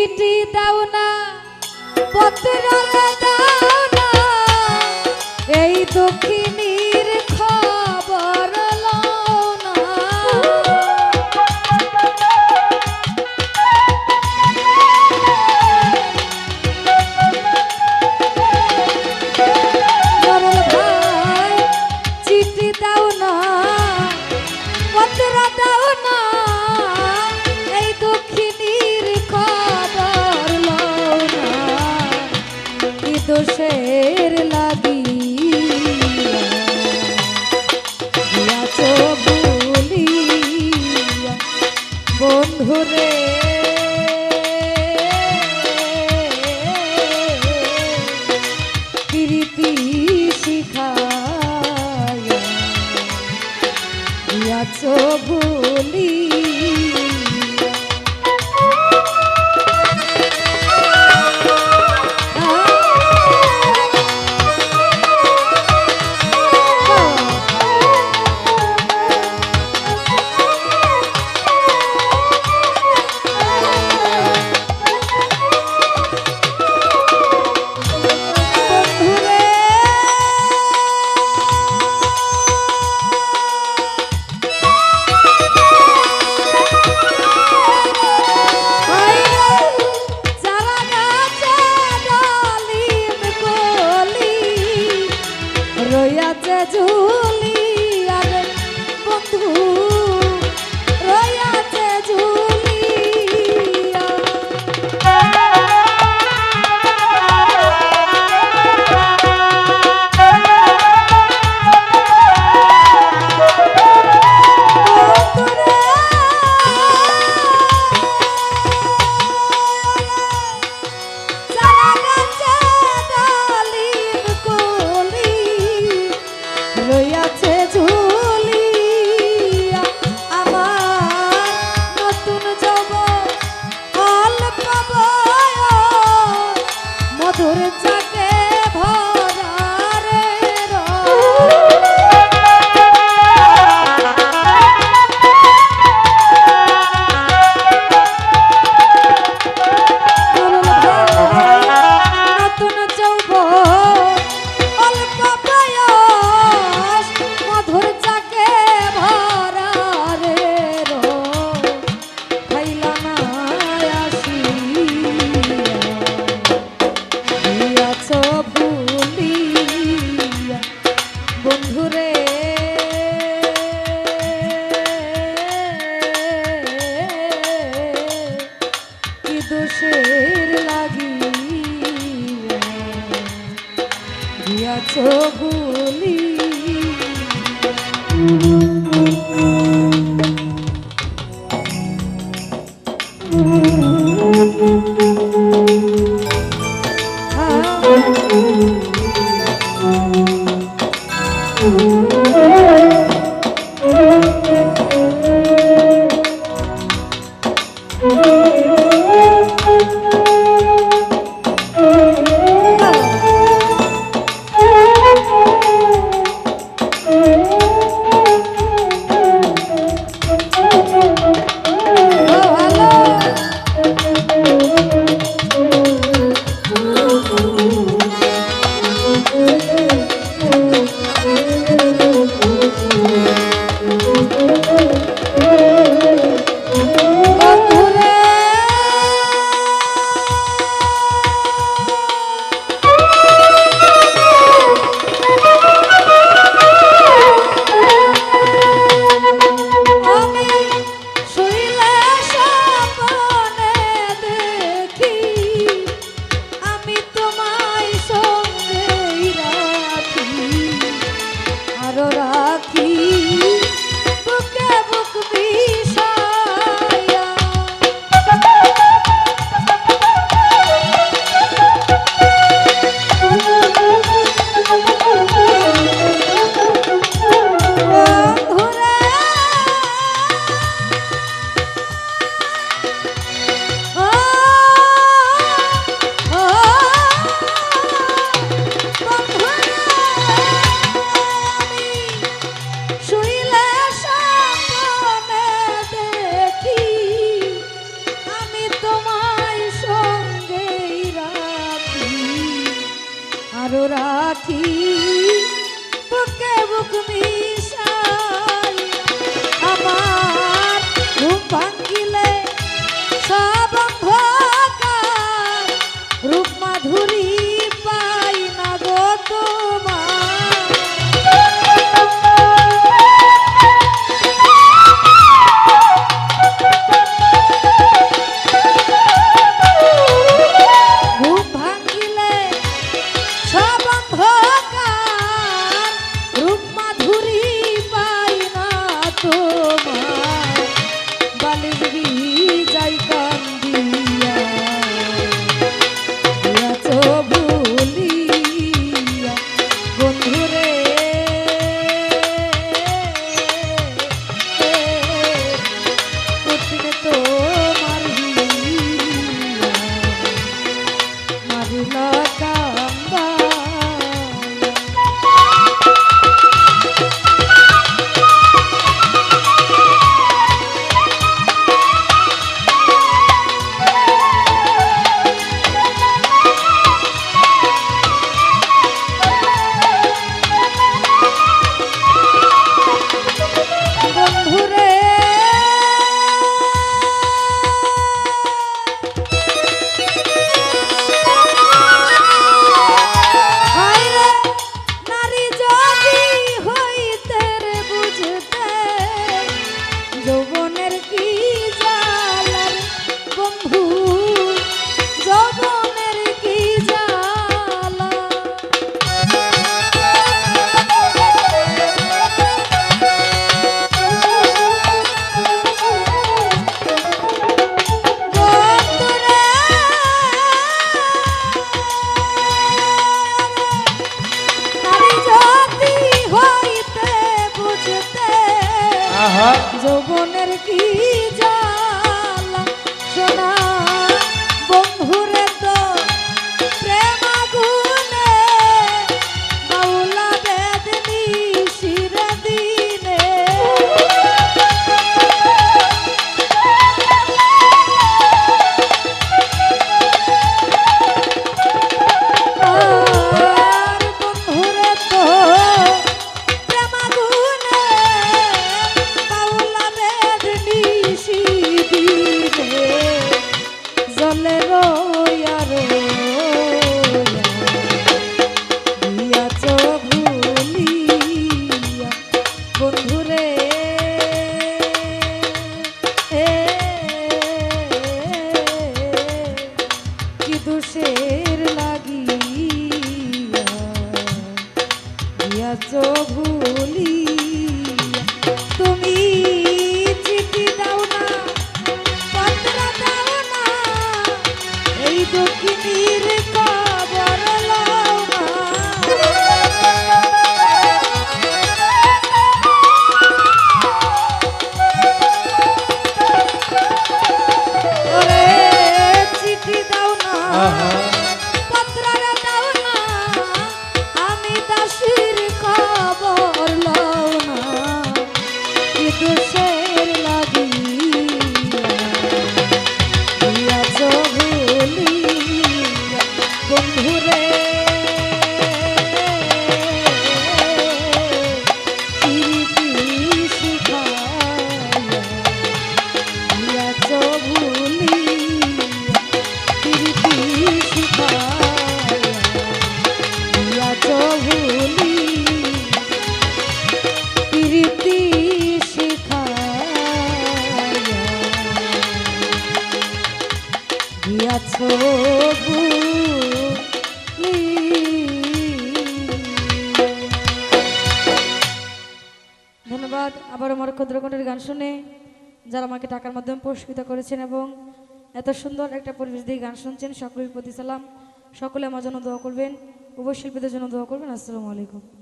চিঠি দাও না পত্র দাও না। এই দক্ষিণ সবুলি দোষের লাগি দিয়াছ বলি আসবি যাইতা বলি ধন্যবাদ আবার আমার ক্ষুদ্রকণ্ঠের গান শুনে যারা আমাকে টাকার মাধ্যমে পুরস্কৃত করেছেন এবং এত সুন্দর একটা পরিবেশ দিয়ে গান শুনছেন, সকলের প্রতি সালাম। সকলে আমার জন্য দোয়া করবেন উপশিল্পীদের জন্য দোয়া করবেন। আসসালামু আলাইকুম।